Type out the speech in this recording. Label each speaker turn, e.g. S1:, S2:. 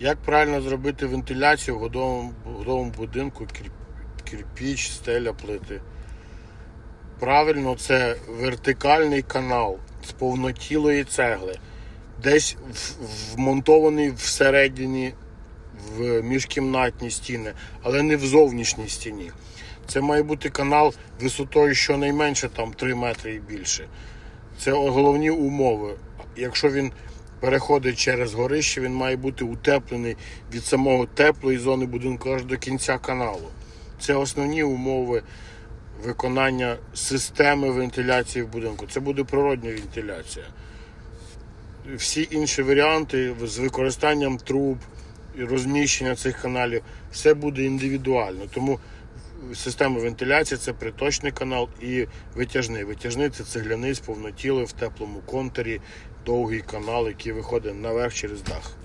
S1: Як правильно зробити вентиляцію в годовому, годовому будинку, кирпіч, стеля, плити? Правильно, це вертикальний канал з повнотілої цегли, десь вмонтований всередині в міжкімнатні стіни, але не в зовнішній стіні. Це має бути канал висотою щонайменше там 3 метри і більше. Це головні умови. Якщо він переходить через горище, він має бути утеплений від самого теплої зони будинку аж до кінця каналу. Це основні умови виконання системи вентиляції в будинку. Це буде природня вентиляція. Всі інші варіанти з використанням труб і розміщення цих каналів, все буде індивідуально. Тому система вентиляції це приточний канал і витяжний. Витяжний це цегляний з повнотіли в теплому контурі, довгий канал, який виходить наверх через дах.